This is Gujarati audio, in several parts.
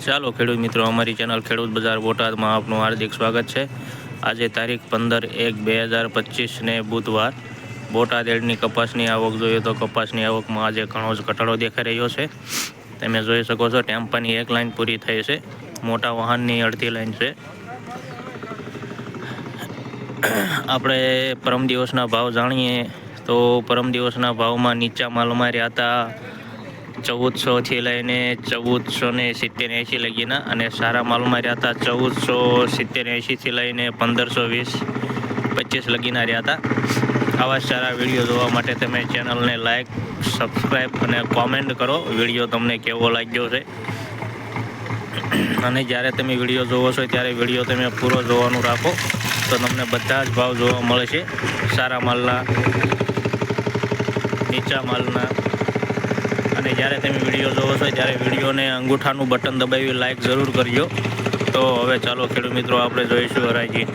ચાલો ખેડૂત મિત્રો, અમારી ચેનલ ખેડૂત બજાર બોટાદમાં આપનું હાર્દિક સ્વાગત છે. આજે તારીખ પંદર એક બે હજાર પચીસને બુધવાર. બોટાદ એડની કપાસની આવક જોઈએ તો કપાસની આવકમાં આજે ઘણો જ ઘટાડો દેખાઈ રહ્યો છે. તમે જોઈ શકો છો, ટેમ્પાની એક લાઈન પૂરી થઈ છે. મોટા વાહનની અડધી લાઈન છે. આપણે પરમ દિવસના ભાવ જાણીએ તો પરમ દિવસના ભાવમાં નીચા માલમાં રહ્યા હતા. ચૌદસોથી લઈને ચૌદસો ને સિત્તેર એંશી લગીના અને સારા માલમાં રહ્યા હતા ચૌદસો સિત્તેર એંશીથી લઈને પંદરસો વીસ પચીસ લગીના રહ્યા હતા. આવા સારા વીડિયો જોવા માટે તમે ચેનલને લાઈક, સબસ્ક્રાઈબ અને કોમેન્ટ કરો. વીડિયો તમને કેવો લાગ્યો છે? અને જ્યારે તમે વીડિયો જોવો છો ત્યારે વીડિયો તમે પૂરો જોવાનું રાખો તો તમને બધા જ ભાવ જોવા મળે છે. સારા માલના, નીચા માલના અને જ્યારે તમે વીડિયો જોવો છો ત્યારે વિડીયોને અંગૂઠાનું બટન દબાવી લાઈક જરૂર કરજો. તો હવે ચાલો ખેડૂત મિત્રો આપણે જોઈશું હરાજી.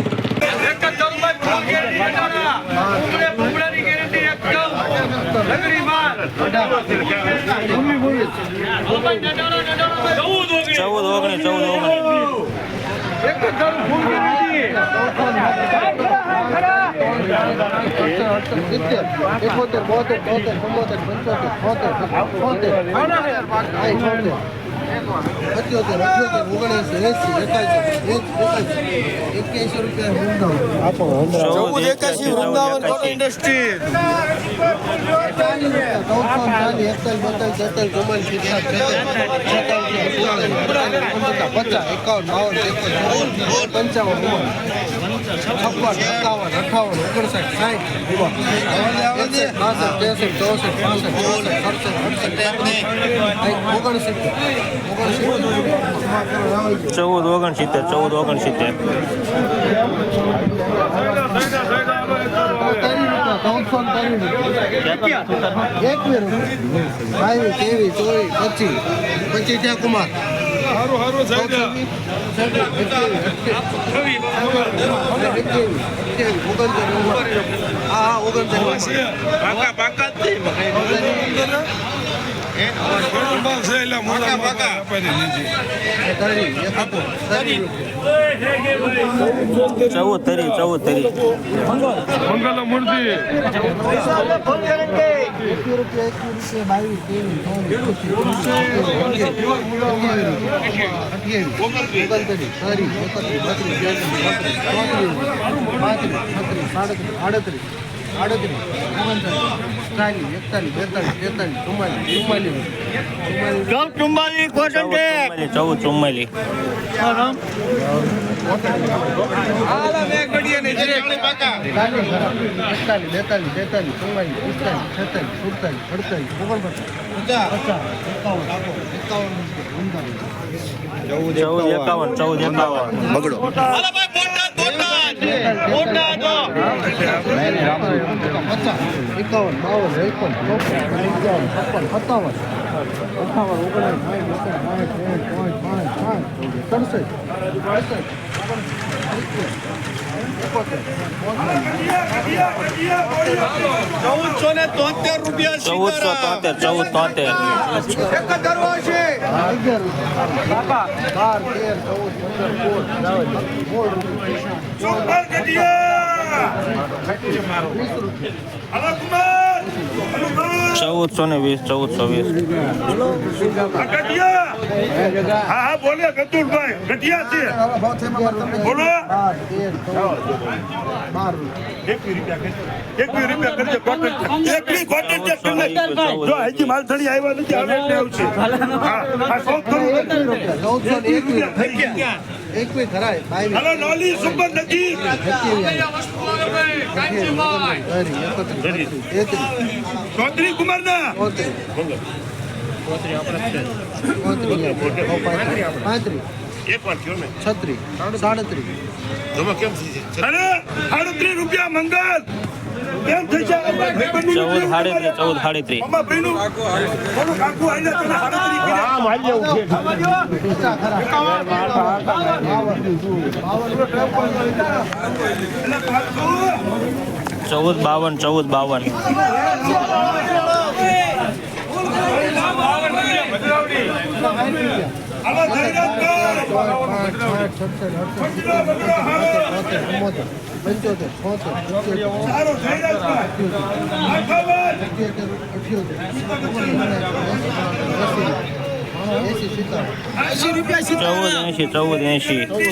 ચૌદ ઓગણીસ. ચૌદ ઓગણીસ એકોતેર બોતેર તોતેર ચુમ્મોતેર પંચોતેર છોતેર છોતેર પંચોતેર અઠ્યોતેર ઓગણએંસી એસી એકાસી એકાસી એક્યાસી રૂપિયા આપો ચૌદ એકાશી વૃંદાવન ઇન્ડસ્ટ્રી ચૌદસો ચાલીસ એકતાલીસ બેતાલીસ તેતાલીસ ચુમ્માલીસ પિસ્તાલીસ પચાસ એકાવન. બાવન ત્રેપન પંચાવન. છપ્પન અઠાવન ઓગણસાઠ સાઠ બાસઠ ત્રેસઠ ચોસઠ પાસઠ. ચોસઠ અડસઠ ચૌદ ઓગણસિત્તેર. ચૌદ ઓગણસિત્તેર એકવીસ બાવીસ ત્રેવીસ ચોવીસ પચીસ. પચીસ ત્યાં કુમાર. હારું હારું હા ઓગણત્રીસ પાકા પાકા મોટા પાકા ચૌદ તરી ચૌદ તરી મંગલ મૂર્તિ એકવીસ રૂપિયા એકવીસ રૂપિયા બાવીસ ત્રેવીસ ચોવીસ ઓગણત્રીસ ત્રીસ એકત્રીસ બત્રીસ તેત્રીસ બત્રીસ ચોત્રીસ પાંત્રીસ છત્રીસ સાડત્રીસ આડત્રીસ આડત્રીસ ઓગણત્રીસ ચાલીસ એકતાલીસ બેતાલીસ તેતાલીસ ચુમ્માલીસ ચુમ્માલીસ. ચૌદ ચુમ્માલીસ. ચૌદ ઓગણપચાસ એકાવન એકાવન ચૌદ એકાવન ચૌદ એકાવન. પચાસ. એકાવન બાવન ત્રેપન ચોપન પંચાવન છપ્પન સત્તાવન અઠાવન ઓગણીસ સાઠ સડસઠ ચૌદસો ને ચૌદસો તોતેર ચૌદ તોતેર અગિયાર ચૌદસો ને વીસ ચૌદસો વીસ. હા હા બોલે ગતુલભાઈ. ગઢિયા છે. બોલો. હજી માલથણી આવ્યા નથી એકવીસ એકવીસ ખરાય બાવીસ હાલો નોલી સુપર નજી ચૌધરી કુમાર ના છત્રી વાર થયો ને. છત્રીસ. સાડત્રીસ. અરે સાડત્રી રૂપિયા મંગલ. ચૌદ સાડત્રીસ ચૌદ સાડત્રીસ ચૌદ બાવન ચૌદ બાવન. હાલો આવા પંચોતેર આખાબાદ અઠ્યોતેર અઠ્યોતેર એસી ચૌદ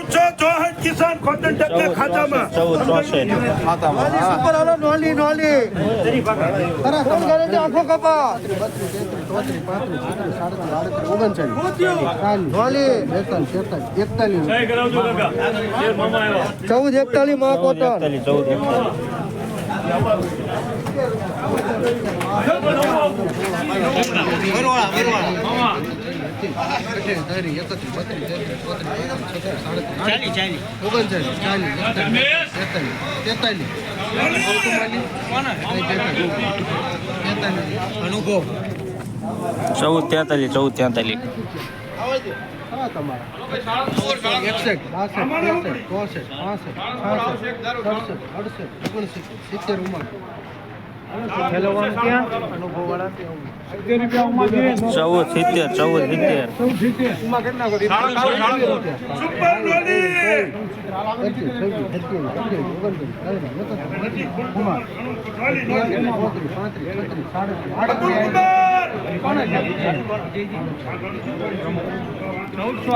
કોટન ટેકના ખાતામાં. ચૌદ ચોસઠ સુપર હાલો નોલી નોલી. ખરા કોણ કરે છે આખો કપા નોલી બેતાલીસ તેતાલીસ એકતાલીસ. ચૌદ એકતાલીસ ચૌદ એકતાલીસ ચાલી ચાલી ઓગણચાલીસ ચાલીસ એકતાલીસ તેતાલીસ અનુભવ ચૌદ તેતાલીસ ચૌદ તેતાલીસ એકસઠ બાસઠ ત્રેસઠ ચોસઠ પાસઠ છાસઠ સડસઠ અડસઠ ઓગણસિત્તેર સિત્તેર ઉમર ચૌદ સિત્તેર ચૌદ સિત્તેર. સુપર લોલી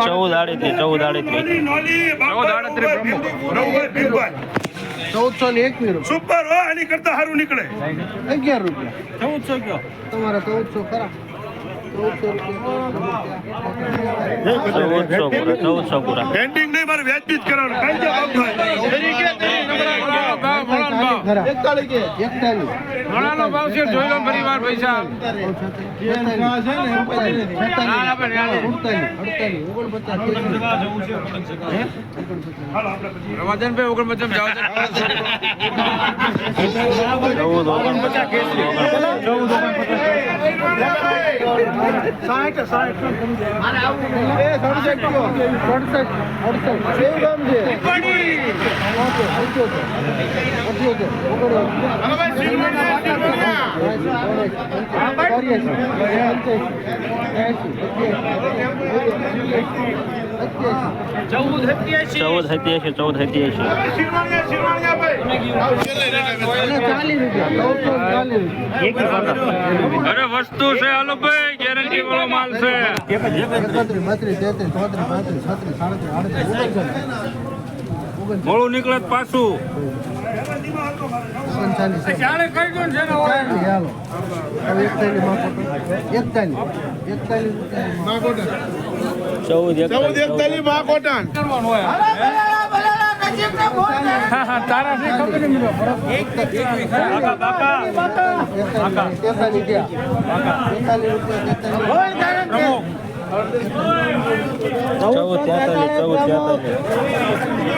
ચૌદ આડત્રીસ ચૌદ આડત્રીસ. ચૌદ નોલી બાપા ચૌદસો ને એક મિનિટ. સુપર હોય આની કરતા સારું નીકળે. અગિયાર રૂપિયા. ચૌદસો કયો? તમારા ચૌદસો ખરા. ચૌદસો પૂરા ચૌદસો પૂરા પેન્ડિંગ નહીં મારે વ્યાજબી જ કરવાનું. કાંઈ જ ભાવ થાય. ઘણાનો ભાવ છે જોઈ લો ફરી વાર પૈસા. રમાદાનભાઈ ઓગણપચાસ જાઓ ચૌદ ઓગણપચાસ. ચૌદ સત્યાસી ચૌદ સત્યાસી ચાલીસ રૂપિયા ચાલીસ રૂપિયા અરે વસ્તુ છે હાલો ભાઈ ગેરંટી વાળો માલ છે. મોડું નીકળે પાછું. ચૌદ એકતાલીસ. માં હા ચૌદ તારા થી ખબર નહીં તેતાલીસ ગયા તેતાલીસ રૂપિયા ચૌદ તેતાલીસ ચૌદ તેતાલીસ